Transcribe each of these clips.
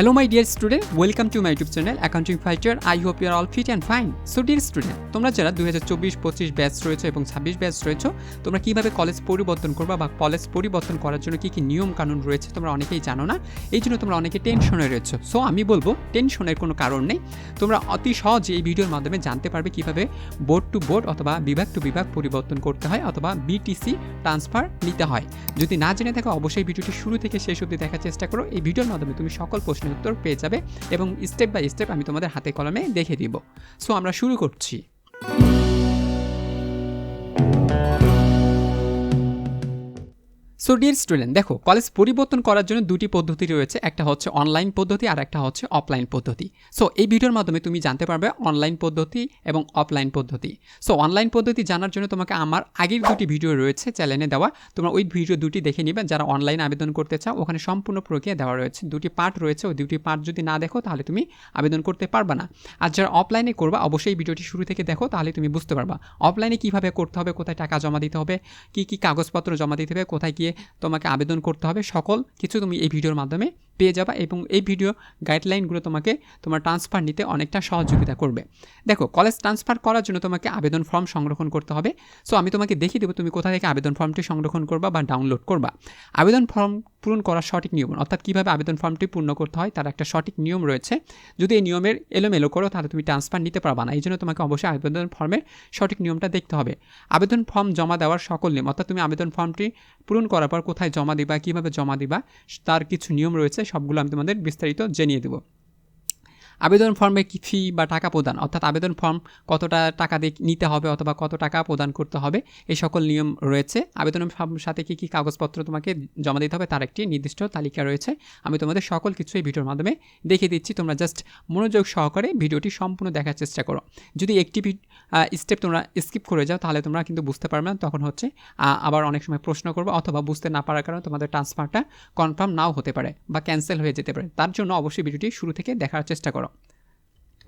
Hello my dear student, welcome to my YouTube channel Accounting Fighter. I hope you are all fit and fine. So dear student, তোমরা যারা 2024 25 batch রয়েছে এবং 26 batch রয়েছে তোমরা কীভাবে college পরিবর্তন করবা বা কলেজ পরিবর্তন করার জন্য কি কি নিয়ম কানুন রয়েছে তোমরা অনেকেই জানো না। এই জন্য তোমরা অনেকে টেনশনে রয়েছে। সো আমি বলব টেনশনের কোনো কারণ নেই। তোমরা অতি সহজে এই ভিডিওর মাধ্যমে জানতে পারবে কীভাবে বোর্ড টু বোর্ড অথবা বিভাগ টু বিভাগ পরিবর্তন করতে হয় অথবা বিটিসি ট্রান্সফার নিতে হয়। যদি না জেনে থাকো অবশ্যই ভিডিওটি শুরু থেকে শেষ অবধি দেখার চেষ্টা করো। এই ভিডিওর মাধ্যমে তুমি সকল প্রশ্নের উত্তর পেয়ে যাবে এবং স্টেপ বাই স্টেপ আমি তোমাদের হাতে কলমে দেখে দিব। সো আমরা শুরু করছি। সো ডিয়ার স্টুডেন্ট দেখো কলেজ পরিবর্তন করার জন্য দুটি পদ্ধতি রয়েছে। একটা হচ্ছে অনলাইন পদ্ধতি আর একটা হচ্ছে অফলাইন পদ্ধতি। সো এই ভিডিওর মাধ্যমে তুমি জানতে পারবে অনলাইন পদ্ধতি এবং অফলাইন পদ্ধতি। সো অনলাইন পদ্ধতি জানার জন্য তোমাকে আমার আগের দুটি ভিডিও রয়েছে চ্যানেলে দেওয়া। তোমরা ওই ভিডিও দুটি দেখে নিবে। যারা অনলাইন আবেদন করতে চাও, ওখানে সম্পূর্ণ প্রক্রিয়া দেওয়া রয়েছে। দুটি পার্ট রয়েছে। ওই দুটি পার্ট যদি না দেখো, তাহলে তুমি আবেদন করতে পারবা না। আর যারা অফলাইনে করবা, অবশ্যই ভিডিওটি শুরু থেকে দেখো, তাহলে তুমি বুঝতে পারবা। অফলাইনে কীভাবে করতে হবে, কোথায় টাকা জমা দিতে হবে, কী কী কাগজপত্র জমা দিতে হবে, কোথায় গিয়ে তোমাকে আবেদন করতে হবে। সকল কিছু তুমি এই ভিডিওর মাধ্যমে পেয়ে যাবা এবং এই ভিডিও গাইডলাইনগুলো তোমাকে তোমার ট্রান্সফার নিতে অনেকটা সহযোগিতা করবে। দেখো কলেজ ট্রান্সফার করার জন্য তোমাকে আবেদন ফর্ম সংরক্ষণ করতে হবে। সো আমি তোমাকে দেখিয়ে দেবো তুমি কোথা থেকে আবেদন ফর্মটি সংরক্ষণ করবা বা ডাউনলোড করবা। আবেদন ফর্ম পূরণ করার সঠিক নিয়ম অর্থাৎ কীভাবে আবেদন ফর্মটি পূর্ণ করতে হয় তার একটা সঠিক নিয়ম রয়েছে। যদি এই নিয়মের এলোমেলো করো, তাহলে তুমি ট্রান্সফার নিতে পারবা না। এই জন্য তোমাকে অবশ্যই আবেদন ফর্মের সঠিক নিয়মটা দেখতে হবে। আবেদন ফর্ম জমা দেওয়ার সকল নিয়ম, অর্থাৎ তুমি আবেদন ফর্মটি পূরণ করার পর কোথায় জমা দিবা, কীভাবে জমা দিবা, তার কিছু নিয়ম রয়েছে। সবগুলো আমি তোমাদের বিস্তারিত জানিয়ে দেবো। আবেদন ফর্মে কি ফি বা টাকা প্রদান? অর্থাৎ আবেদন ফর্ম কতটা টাকা দিয়ে নিতে হবে অথবা কত টাকা প্রদান করতে হবে, এই সকল নিয়ম রয়েছে। আবেদন ফর্মের সাথে কী কী কাগজপত্র তোমাকে জমা দিতে হবে তার একটি নির্দিষ্ট তালিকা রয়েছে। আমি তোমাদের সকল কিছু এই ভিডিওর মাধ্যমে দেখিয়ে দিচ্ছি। তোমরা জাস্ট মনোযোগ সহকারে ভিডিওটি সম্পূর্ণ দেখার চেষ্টা করো। যদি একটি স্টেপ তোমরা স্কিপ করে যাও, তাহলে তোমরা কিন্তু বুঝতে পারবে না। তখন হচ্ছে আবার অনেক সময় প্রশ্ন করব অথবা বুঝতে না পারার কারণে তোমাদের ট্রান্সফারটা কনফার্ম নাও হতে পারে বা ক্যান্সেল হয়ে যেতে পারে। তার জন্য অবশ্যই ভিডিওটি শুরু থেকে দেখার চেষ্টা করো।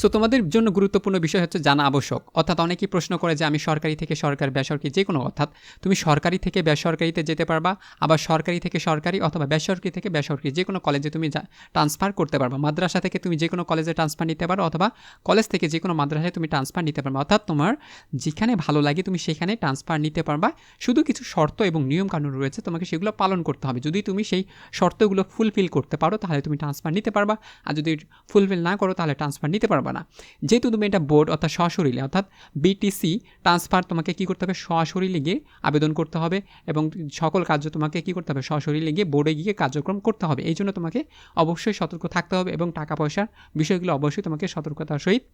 সো তোমাদের জন্য গুরুত্বপূর্ণ বিষয় হচ্ছে জানা আবশ্যক। অর্থাৎ অনেকেই প্রশ্ন করে যে, আমি সরকারি থেকে সরকার, বেসরকারি যে কোনো, অর্থাৎ তুমি সরকারি থেকে বেসরকারিতে যেতে পারবা, আবার সরকারি থেকে সরকারি অথবা বেসরকারি থেকে বেসরকারি যে কোনো কলেজে তুমি ট্রান্সফার করতে পারবা। মাদ্রাসা থেকে তুমি যে কোনো কলেজে ট্রান্সফার নিতে পারো অথবা কলেজ থেকে যে কোনো মাদ্রাসায় তুমি ট্রান্সফার নিতে পারবা। অর্থাৎ তোমার যেখানে ভালো লাগে তুমি সেখানে ট্রান্সফার নিতে পারবা। শুধু কিছু শর্ত এবং নিয়মকানুন রয়েছে, তোমাকে সেগুলো পালন করতে হবে। যদি তুমি সেই শর্তগুলো ফুলফিল করতে পারো, তাহলে তুমি ট্রান্সফার নিতে পারবা। আর যদি ফুলফিল না করো, তাহলে ট্রান্সফার নিতে পারবা না। যেহেতু তুমি এটা বোর্ড অর্থাৎ সশরীরে, অর্থাৎ বিটিসি ট্রান্সফার তোমাকে কি করতে হবে? সশরীরে গিয়ে আবেদন করতে হবে এবং সকল কার্য তোমাকে কি করতে হবে? সশরীরে গিয়ে বোর্ডে গিয়ে কার্যক্রম করতে হবে। এই জন্য তোমাকে অবশ্যই সতর্ক থাকতে হবে এবং টাকা পয়সার বিষয়গুলো অবশ্যই তোমাকে সতর্কতার সহিত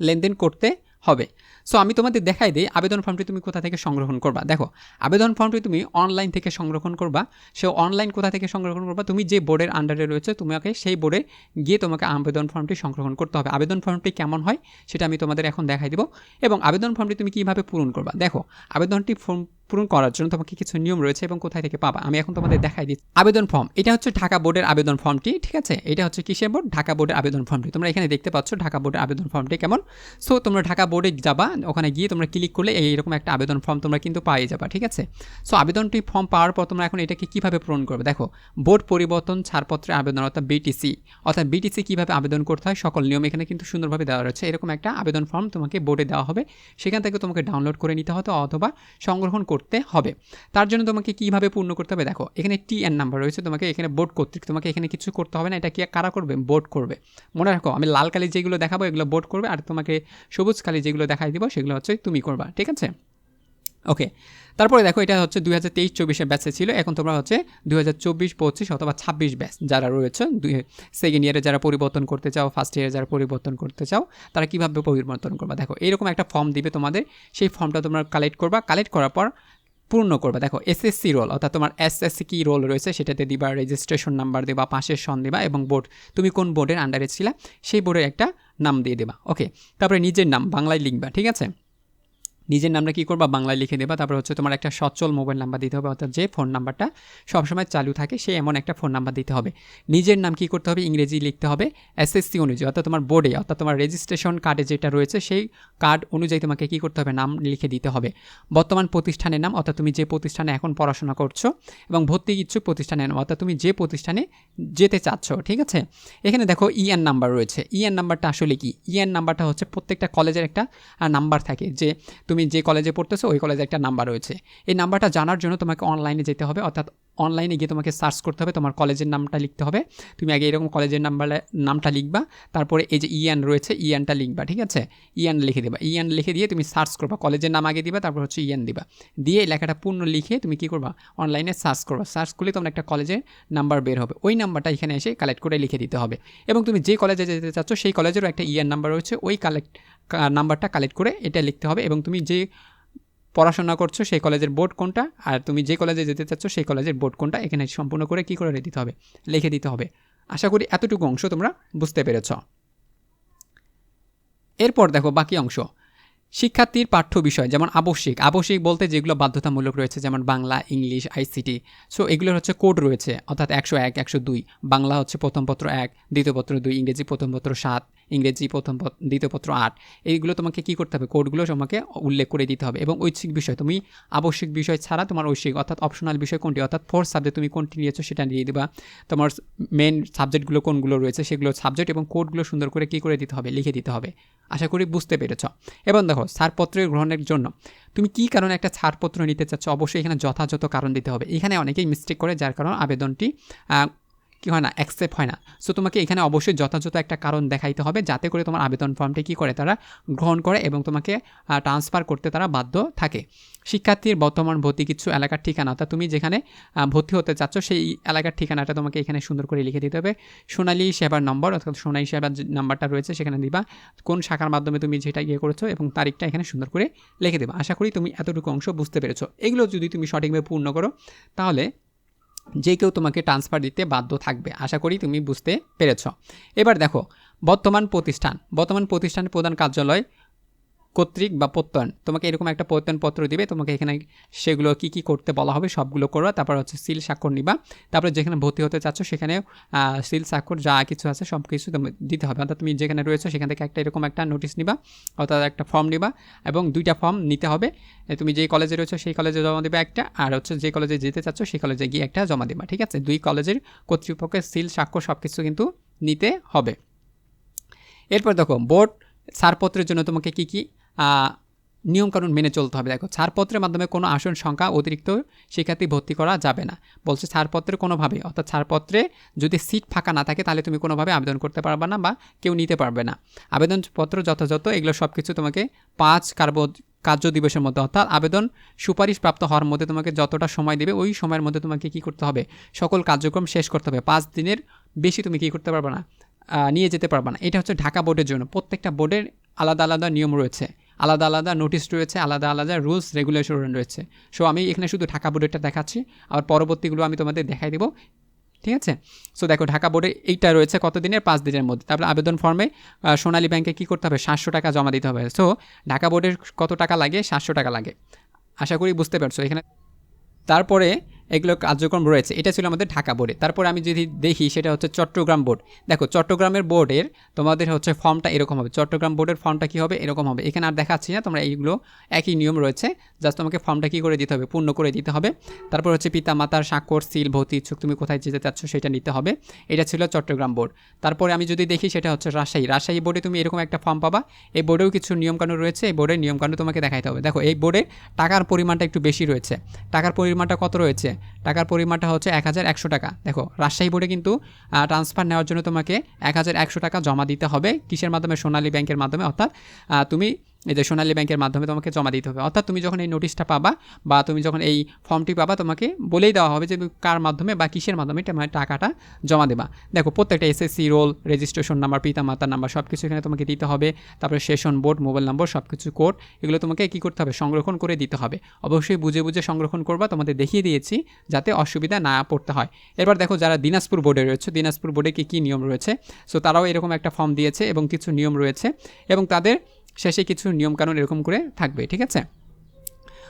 লেনদেন করতে হবে। সো আমি তোমাদের দেখাই দিই আবেদন ফর্মটি তুমি কোথা থেকে সংগ্রহণ করবা। দেখো, আবেদন ফর্মটি তুমি অনলাইন থেকে সংরক্ষণ করবা। সে অনলাইন কোথা থেকে সংরক্ষণ করবা? তুমি যে বোর্ডের আন্ডারে রয়েছে, তোমাকে সেই বোর্ডে গিয়ে তোমাকে আবেদন ফর্মটি সংগ্রহণ করতে হবে। আবেদন ফর্মটি কেমন হয়, সেটা আমি তোমাদের এখন দেখাই দিব। এবং আবেদন ফর্মটি তুমি কীভাবে পূরণ করবা? দেখো, আবেদনটি ফর্ম পূরণ করার জন্য তোমাকে কিছু নিয়ম রয়েছে এবং কোথায় থেকে পাবা। আমি এখন তোমাদের দেখাই দিচ্ছি। আবেদন ফর্ম। এটা হচ্ছে ঢাকা বোর্ডের আবেদন ফর্মটি, ঠিক আছে? এটা হচ্ছে কিসের বোর্ড? ঢাকা বোর্ডের আবেদন ফর্মটি। তোমরা এখানে দেখতে পাচ্ছ ঢাকা বোর্ডের আবেদন ফর্মটি কেমন? সো তোমরা ঢাকা বোর্ডে যাবা, ওখানে গিয়ে তোমরা ক্লিক করলে এইরকম একটা আবেদন ফর্ম তোমরা কিন্তু পাই যাবা, ঠিক আছে? সো আবেদনটি ফর্ম পাওয়ার পর তোমরা এখন এটাকে কীভাবে পূরণ করবে? দেখো, বোর্ড পরিবর্তন ছাড়পত্রের আবেদন অর্থাৎ বিটিসি অর্থাৎ বিটিসি কীভাবে আবেদন করতে হয়? সকল নিয়ম এখানে কিন্তু সুন্দরভাবে দেওয়া রয়েছে। এরকম একটা আবেদন ফর্ম তোমাকে বোর্ডে দেওয়া হবে। সেখান থেকে তোমাকে ডাউনলোড করে নিতে হতো অথবা সংগ্রহণ করতে হবে। তার জন্য তোমাকে কীভাবে পূর্ণ করতে হবে? দেখো, এখানে টি এন নাম্বার রয়েছে তোমাকে, এখানে বোর্ড কর্তৃক। তোমাকে এখানে কিছু করতে হবে না, এটা কি, কারা করবে? বোর্ড করবে। মনে রাখো, আমি লাল কালি যেগুলো দেখাবো, এগুলো বোর্ড করবে, আর তোমাকে সবুজ কালি যেগুলো দেখাই দিব, সেগুলো হচ্ছে তুমি করবা, ঠিক আছে? ওকে তারপরে দেখো, এটা হচ্ছে দুই হাজার তেইশ চব্বিশের ব্যাচে ছিল। এখন তোমরা হচ্ছে দুই হাজার চব্বিশ, পঁচিশ অথবা ছাব্বিশ ব্যাচ যারা রয়েছে, দুই সেকেন্ড ইয়ারে যারা পরিবর্তন করতে চাও ফার্স্ট ইয়ারে যারা পরিবর্তন করতে চাও, তারা কীভাবে পরিবর্তন করবা? দেখো, এরকম একটা ফর্ম দিবে তোমাদের, সেই ফর্মটা তোমরা কালেক্ট করবা। কালেক্ট করার পর পূর্ণ করবে। দেখো এসএসসি রোল অর্থাৎ তোমার এসএসসি কী রোল রয়েছে সেটাতে দিবা রেজিস্ট্রেশন নাম্বার দেবা, পাশের সন দেবা এবং বোর্ড তুমি কোন বোর্ডের আন্ডারে ছিলা, সেই বোর্ডের একটা নাম দিয়ে দেবা। ওকে তারপরে নিজের নাম বাংলায় লিখবা, ঠিক আছে? নিজের নামটা কী করবা? বাংলায় লিখে দেবা। তারপর হচ্ছে তোমার একটা সচল মোবাইল নাম্বার দিতে হবে, অর্থাৎ যে ফোন নাম্বারটা সবসময় চালু থাকে, সে এমন একটা ফোন নাম্বার দিতে হবে। নিজের নাম কী করতে হবে? ইংরেজি লিখতে হবে। এসএসসি অনুযায়ী, অর্থাৎ তোমার বোর্ডে অর্থাৎ তোমার রেজিস্ট্রেশন কার্ডে যেটা রয়েছে, সেই কার্ড অনুযায়ী তোমাকে কী করতে হবে? নাম লিখে দিতে হবে। বর্তমান প্রতিষ্ঠানের নাম, অর্থাৎ তুমি যে প্রতিষ্ঠানে এখন পড়াশোনা করছ এবং ভর্তি ইচ্ছুক প্রতিষ্ঠানের নাম, অর্থাৎ তুমি যে প্রতিষ্ঠানে যেতে চাচ্ছ, ঠিক আছে? এখানে দেখো ইএন নাম্বার রয়েছে। ইএন নাম্বারটা আসলে কি? ইএন নাম্বারটা হচ্ছে প্রত্যেকটা কলেজের একটা নাম্বার থাকে যে তুমি যে কলেজে পড়তেছো, ওই কলেজে একটা নাম্বার রয়েছে। এই নাম্বারটা জানার জন্য তোমাকে অনলাইনে যেতে হবে, অর্থাৎ অনলাইনে গিয়ে তোমাকে সার্চ করতে হবে, তোমার কলেজের নামটা লিখতে হবে। তুমি আগে এরকম কলেজের নাম্বার নামটা লিখবা, তারপরে এই যে ইএন রয়েছে ইএনটা লিখবা, ঠিক আছে? ইএন লিখে দেবা। ইএন লিখে দিয়ে তুমি সার্চ করবা কলেজের নাম আগে দিবা, তারপর হচ্ছে ইএন দিবা। দিয়ে লেখাটা পূর্ণ লিখে তুমি কী করবা? অনলাইনে সার্চ করবা। সার্চ করলে তোমার একটা কলেজের নাম্বার বের হবে। ওই নাম্বারটা এখানে এসে কালেক্ট করে লিখে দিতে হবে। এবং তুমি যে কলেজে যেতে চাচ্ছ, সেই কলেজেরও একটা ইএন নাম্বার রয়েছে। ওই কালেক্ট নাম্বারটা কালেক্ট করে এটা লিখতে হবে। এবং তুমি যে পড়াশোনা করছ, সেই কলেজের বোর্ড কোনটা? আর তুমি যে কলেজে যেতে চাচ্ছ, সেই কলেজের বোর্ড কোনটা? এখানে সম্পূর্ণ করে কী করে দিতে হবে? লিখে দিতে হবে। আশা করি এতটুকু অংশ তোমরা বুঝতে পেরেছ। এরপর দেখো বাকি অংশ। শিক্ষার্থীর পাঠ্য বিষয়, যেমন আবশ্যিক। আবশ্যিক বলতে যেগুলো বাধ্যতামূলক রয়েছে, যেমন বাংলা, ইংলিশ আইসিটি সো এগুলোর হচ্ছে কোড রয়েছে, অর্থাৎ একশো এক, একশো দুই। বাংলা হচ্ছে প্রথম পত্র এক, দ্বিতীয় পত্র দুই, ইংরেজি প্রথম পত্র সাত। ইংরেজি প্রথম দ্বিতীয় পত্র আট, এইগুলো তোমাকে কী করতে হবে? কোডগুলো তোমাকে উল্লেখ করে দিতে হবে এবং ঐচ্ছিক বিষয়, তুমি আবশ্যিক বিষয় ছাড়া তোমার ঐচ্ছিক, অর্থাৎ অপশনাল বিষয় কোনটি? অর্থাৎ ফোর্থ সাবজেক্ট তুমি কোনটি নিয়েছো সেটা দিয়ে দেবা। তোমার মেন সাবজেক্টগুলো কোনগুলো রয়েছে সেগুলো সাবজেক্ট এবং কোডগুলো সুন্দর করে কী করে দিতে হবে? লিখে দিতে হবে। আশা করি বুঝতে পেরেছ। এবং দেখো ছাড়পত্র গ্রহণের জন্য, তুমি কী কারণে একটা ছাড়পত্র নিতে চাচ্ছ? অবশ্যই এখানে যথাযথ কারণ দিতে হবে। এখানে অনেকেই মিস্টেক করে, যার কারণে আবেদনটি কী হয় না অ্যাকসেপ্ট হয় না। সো তোমাকে এখানে অবশ্যই যথাযথ একটা কারণ দেখাইতে হবে যাতে করে তোমার আবেদন ফর্মটি কী করে তারা গ্রহণ করে এবং তোমাকে ট্রান্সফার করতে তারা বাধ্য থাকে। শিক্ষার্থীর বর্তমান ভর্তি কিছু এলাকার ঠিকানা অর্থাৎ তুমি যেখানে ভর্তি হতে চাচ্ছ সেই এলাকার ঠিকানাটা তোমাকে এখানে সুন্দর করে লিখে দিতে হবে। সোনালি সেবার নম্বর অর্থাৎ সোনালী সেবার নাম্বারটা রয়েছে সেখানে দিবা, কোন শাখার মাধ্যমে তুমি যেটা ইয়ে করেছ এবং তারিখটা এখানে সুন্দর করে লিখে দেবা। আশা করি তুমি এতটুকু অংশ বুঝতে পেরেছ। এগুলো যদি তুমি সঠিকভাবে পূর্ণ করো, তাহলে যে কেউ তোমাকে ট্রান্সফার দিতে বাধ্য থাকবে। আশা করি তুমি বুঝতে পেরেছ। এবার দেখো, বর্তমান প্রতিষ্ঠান। বর্তমান প্রতিষ্ঠানের প্রধান কার্যালয় কর্তৃক বা প্রত্যয়ন। তোমাকে এরকম একটা প্রত্যয়নপত্র দিবে, তোমাকে এখানে সেগুলো কি কি করতে বলা হবে সবগুলো করবা তারপর হচ্ছে সিল স্বাক্ষর নিবা। তারপরে যেখানে ভর্তি হতে চাচ্ছ সেখানে সিল স্বাক্ষর যা কিছু আছে সব কিছু দিতে হবে। অর্থাৎ তুমি যেখানে রয়েছো সেখান থেকে একটা এরকম একটা নোটিশ নিবা, অর্থাৎ একটা ফর্ম নিবা এবং দুইটা ফর্ম নিতে হবে। তুমি যেই কলেজে রয়েছো সেই কলেজে জমা দেবে একটা, আর হচ্ছে যে কলেজে যেতে চাচ্ছ সেই কলেজে গিয়ে একটা জমা দেবা, ঠিক আছে? দুই কলেজের কর্তৃপক্ষের সিল স্বাক্ষর সব কিছু কিন্তু নিতে হবে। এরপর দেখো বোর্ড ছাড়পত্রের জন্য তোমাকে কী কী নিয়মকানুন মেনে চলতে হবে। দেখো, ছাড়পত্রের মাধ্যমে কোনো আসন সংখ্যা অতিরিক্ত শিক্ষার্থী ভর্তি করা যাবে না। বলছে ছাড়পত্রে কোনোভাবে, অর্থাৎ ছাড়পত্রে যদি সিট ফাঁকা না থাকে তাহলে তুমি কোনোভাবে আবেদন করতে পারবে না বা কেউ নিতে পারবে না। আবেদনপত্র যথাযথ, এগুলো সব কিছু তোমাকে পাঁচ কার্ব কার্য দিবসের মধ্যে, অর্থাৎ আবেদন সুপারিশ প্রাপ্ত হওয়ার মধ্যে তোমাকে যতটা সময় দেবে, ওই সময়ের মধ্যে তোমাকে কী করতে হবে? সকল কার্যক্রম শেষ করতে হবে। পাঁচ দিনের বেশি তুমি কী করতে পারবে না? নিয়ে যেতে পারবে না। এটা হচ্ছে ঢাকা বোর্ডের জন্য। প্রত্যেকটা বোর্ডের আলাদা আলাদা নিয়ম রয়েছে। আলাদা আলাদা নোটিশ রয়েছে, আলাদা আলাদা রুলস রেগুলেশন রয়েছে। সো আমি এখানে শুধু ঢাকা বোর্ডেরটা দেখাচ্ছি, আর পরবর্তীগুলো আমি তোমাদের দেখাই দেবো। ঠিক আছে? সো দেখো, ঢাকা বোর্ডে এইটা রয়েছে কত দিনের পাঁচ দিনের মধ্যে। তারপরে আবেদন ফর্মে সোনালী ব্যাংকে কী করতে হবে? সাতশো টাকা জমা দিতে হবে। সো ঢাকা বোর্ডের কত টাকা লাগে? সাতশো টাকা লাগে। আশা করি বুঝতে পারছ। এখানে তারপরে এগুলো কার্যক্রম রয়েছে। এটা ছিল আমাদের ঢাকা বোর্ডে। তারপর আমি যদি দেখি, সেটা হচ্ছে চট্টগ্রাম বোর্ড। দেখো, চট্টগ্রামের বোর্ডের তোমাদের হচ্ছে ফর্মটা এরকম হবে। চট্টগ্রাম বোর্ডের ফর্মটা কী হবে? এরকম হবে। এখানে আর দেখাচ্ছি না, তোমরা এইগুলো একই নিয়ম রয়েছে। জাস্ট তোমাকে ফর্মটা কী করে দিতে হবে? পূর্ণ করে দিতে হবে। তারপর হচ্ছে পিতা মাতার স্বাক্ষর, সিল, ভর্তি ইচ্ছুক, তুমি কোথায় যেতে চাচ্ছ সেটা নিতে হবে। এটা ছিল চট্টগ্রাম বোর্ড। তারপরে আমি যদি দেখি, সেটা হচ্ছে রাজশাহী। রাজশাহী বোর্ডে তুমি এরকম একটা ফর্ম পাবা। এই বোর্ডেও কিছু নিয়মকানুন রয়েছে। এই বোর্ডের নিয়মকানুন তোমাকে দেখাইতে হবে। দেখো, এই বোর্ডে টাকার পরিমাণটা একটু বেশি রয়েছে। টাকার পরিমাণটা কত রয়েছে? টাকার পরিমাণটা হচ্ছে এক হাজার একশো টাকা। দেখো, রাজশাহী বোর্ডে কিন্তু ট্রান্সফার নেওয়ার জন্য তোমাকে এক হাজার একশো টাকা জমা দিতে হবে কিসের মাধ্যমে? সোনালী ব্যাংকের মাধ্যমে, অর্থাৎ তুমি এই যে সোনালী ব্যাংকের মাধ্যমে তোমাকে জমা দিতে হবে। অর্থাৎ তুমি যখন এই নোটিশটা পাবা বা তুমি যখন এই ফর্মটি পাবা, তোমাকে বলেই দেওয়া হবে যে কার মাধ্যমে বা কিসের মাধ্যমে টাকাটা জমা দেবা। দেখো, প্রত্যেকটা এসএসসি রোল রেজিস্ট্রেশন নাম্বার পিতা মাতার নাম্বার সব কিছু এখানে তোমাকে দিতে হবে। তারপরে সেশন বোর্ড মোবাইল নম্বর সব কিছু কোড এগুলো তোমাকে কী করতে হবে? সংরক্ষণ করে দিতে হবে। অবশ্যই বুঝে বুঝে সংরক্ষণ করবা। তোমাদের দেখিয়ে দিয়েছি যাতে অসুবিধা না পড়তে হয়। এবার দেখো, যারা দিনাজপুর বোর্ডে রয়েছে, দিনাজপুর বোর্ডে কী কী নিয়ম রয়েছে? সো তারাও এরকম একটা ফর্ম দিয়েছে এবং কিছু নিয়ম রয়েছে এবং তাদের শেষে কিছু নিয়মকানুন এরকম করে থাকবে ঠিক আছে?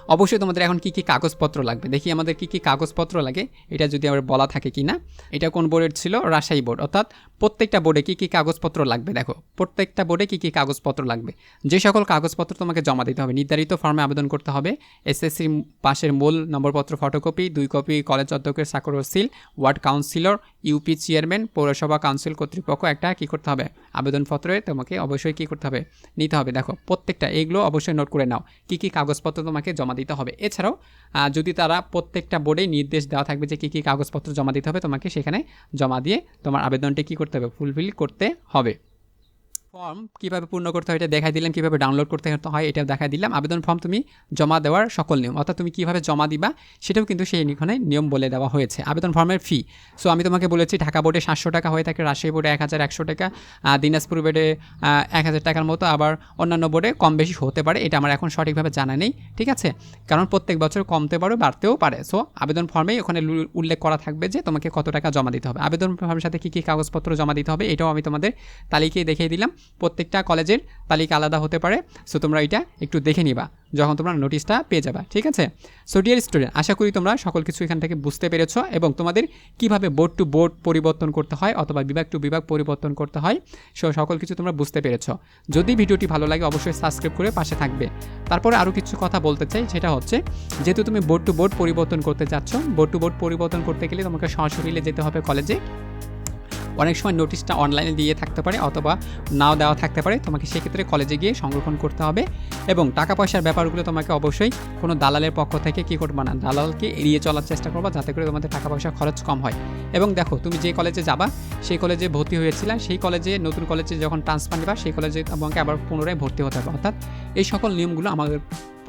অবশ্যই তোমাদের এখন কী কী কাগজপত্র লাগবে? দেখি আমাদের কী কী কাগজপত্র লাগে। এটা যদি আবার বলা থাকে কি না এটা কোন বোর্ডের ছিল? রাজশাহী বোর্ড। অর্থাৎ প্রত্যেকটা বোর্ডে কী কী কাগজপত্র লাগবে দেখো। প্রত্যেকটা বোর্ডে কী কী কাগজপত্র লাগবে। যে সকল কাগজপত্র তোমাকে জমা দিতে হবে, নির্ধারিত ফর্মে আবেদন করতে হবে। এসএসসি পাশের মূল নম্বরপত্র ফটোকপি দুই কপি কলেজ অধ্যক্ষের সাকর seal ward councillor UP chairman পৌরসভা কাউন্সিল কর্তৃপক্ষ একটা কী করতে হবে? আবেদনপত্রে তোমাকে অবশ্যই কী করতে হবে? নিতে হবে। দেখো, প্রত্যেকটা, এগুলো অবশ্যই নোট করে নাও। কী কী কাগজপত্র তোমাকে জমা দিতে হবে। এছাড়াও যদি তারা প্রত্যেকটা বোর্ডেই নির্দেশ দেওয়া থাকবে যে কী কী কাগজপত্র জমা দিতে হবে, তোমাকে সেখানে জমা দিয়ে তোমার আবেদনটি কী করতে হবে ফুলফিল করতে হবে। ফর্ম কীভাবে পূর্ণ করতে হয়, এটা দেখাই দিলাম কীভাবে ডাউনলোড করতে হয় এটা দেখাই দিলাম। আবেদন ফর্ম তুমি জমা দেওয়ার সকল নিয়ম, অর্থাৎ তুমি কীভাবে জমা দিবা, সেটাও কিন্তু সেই এখানে নিয়ম বলে দেওয়া হয়েছে। আবেদন ফর্মের ফি সো আমি তোমাকে বলেছি ঢাকা বোর্ডে সাতশো টাকা হয়ে থাকে, রাজশাহী বোর্ডে এক হাজার একশো টাকা দিনাজপুর বোর্ডে এক হাজার টাকার মতো, আবার অন্যান্য বোর্ডে কম বেশি হতে পারে, এটা আমার এখন সঠিকভাবে জানা নেই, ঠিক আছে? কারণ প্রত্যেক বছর কমতে পারে, বাড়তেও পারে সো আবেদন ফর্মেই ওখানে উল্লেখ করা থাকবে যে তোমাকে কত টাকা জমা দিতে হবে। আবেদন ফর্মের সাথে কী কী কাগজপত্র জমা দিতে হবে, এটাও আমি তোমাদের তালিকায় দেখিয়ে দিলাম। প্রত্যেকটা কলেজের তালিকা আলাদা হতে পারে। সো তোমরা এটা একটু দেখে নিবা, যখন তোমরা নোটিশটা পেয়ে যাবা, ঠিক আছে? সো ডিয়ার স্টুডেন্ট আশা করি তোমরা সকল কিছু এখান থেকে বুঝতে পেরেছ এবং তোমাদের কীভাবে বোর্ড টু বোর্ড পরিবর্তন করতে হয় অথবা বিভাগ টু বিভাগ পরিবর্তন করতে হয়, সো সকল কিছু তোমরা বুঝতে পেরেছ। যদি ভিডিওটি ভালো লাগে, অবশ্যই সাবস্ক্রাইব করে পাশে থাকবে। তারপরে আরও কিছু কথা বলতে চাই, সেটা হচ্ছে, যেহেতু তুমি বোর্ড টু বোর্ড পরিবর্তন করতে চাচ্ছ বোর্ড টু বোর্ড পরিবর্তন করতে গেলে তোমাকে সরাসরি যেতে হবে কলেজে। অনেক সময় নোটিশটা অনলাইনে দিয়ে থাকতে পারে অথবা নাও দেওয়া থাকতে পারে। তোমাকে সেক্ষেত্রে কলেজে গিয়ে সংরক্ষণ করতে হবে এবং টাকা পয়সার ব্যাপারগুলো তোমাকে অবশ্যই কোনো দালালের পক্ষ থেকে কী করবে না, দালালকে এড়িয়ে চলার চেষ্টা করবা যাতে করে তোমাদের টাকা পয়সা খরচ কম হয়। এবং দেখো, তুমি যে কলেজে যাবা, সেই কলেজে ভর্তি হয়েছিলে, সেই কলেজে নতুন কলেজে যখন ট্রান্সফার নিবা, সেই কলেজে তোমাকে আবার পুনরায় ভর্তি হতে হবে। অর্থাৎ এই সকল নিয়মগুলো আমাদের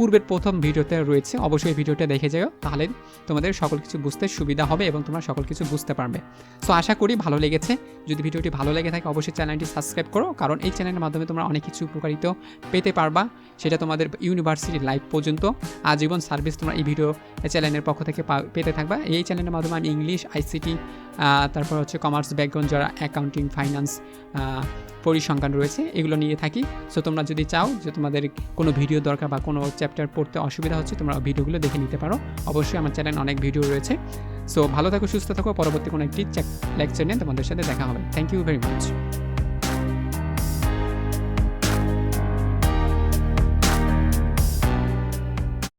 পূর্বের প্রথম ভিডিওতে রয়েছে, অবশ্যই ভিডিওটা দেখে যাও। তাহলে তোমাদের সকল কিছু বুঝতে সুবিধা হবে এবং তোমরা সকল কিছু বুঝতে পারবে। সো আশা করি ভালো লেগেছে। যদি ভিডিওটি ভালো লেগে থাকে, অবশ্যই চ্যানেলটি সাবস্ক্রাইব করো, কারণ এই চ্যানেলের মাধ্যমে তোমরা অনেক কিছু উপকারিত পেতে পারবা। সেটা তোমাদের ইউনিভার্সিটি লাইফ পর্যন্ত। আজীবন সার্ভিস তোমরা এই ভিডিও চ্যানেলের পক্ষ থেকে পেতে থাকবা। এই চ্যানেলের মাধ্যমে আমি ইংলিশ, আইসিটি তারপর হচ্ছে কমার্স ব্যাকগ্রাউন্ড যারা অ্যাকাউন্টিং ফাইন্যান্স পরিসংখ্যান রয়েছে, এগুলো নিয়ে থাকি। সো তোমরা যদি চাও যে তোমাদের কোনো ভিডিও দরকার বা কোনো চ্যাপ্টার পড়তে অসুবিধা হচ্ছে, তোমরা ভিডিওগুলো দেখে নিতে পারো। অবশ্যই আমার চ্যানেল অনেক ভিডিও রয়েছে। সো ভালো থাকো, সুস্থ থাকো। পরবর্তী কোনো একটি লেকচার নিয়ে তোমাদের সাথে দেখা হবে। Thank you very much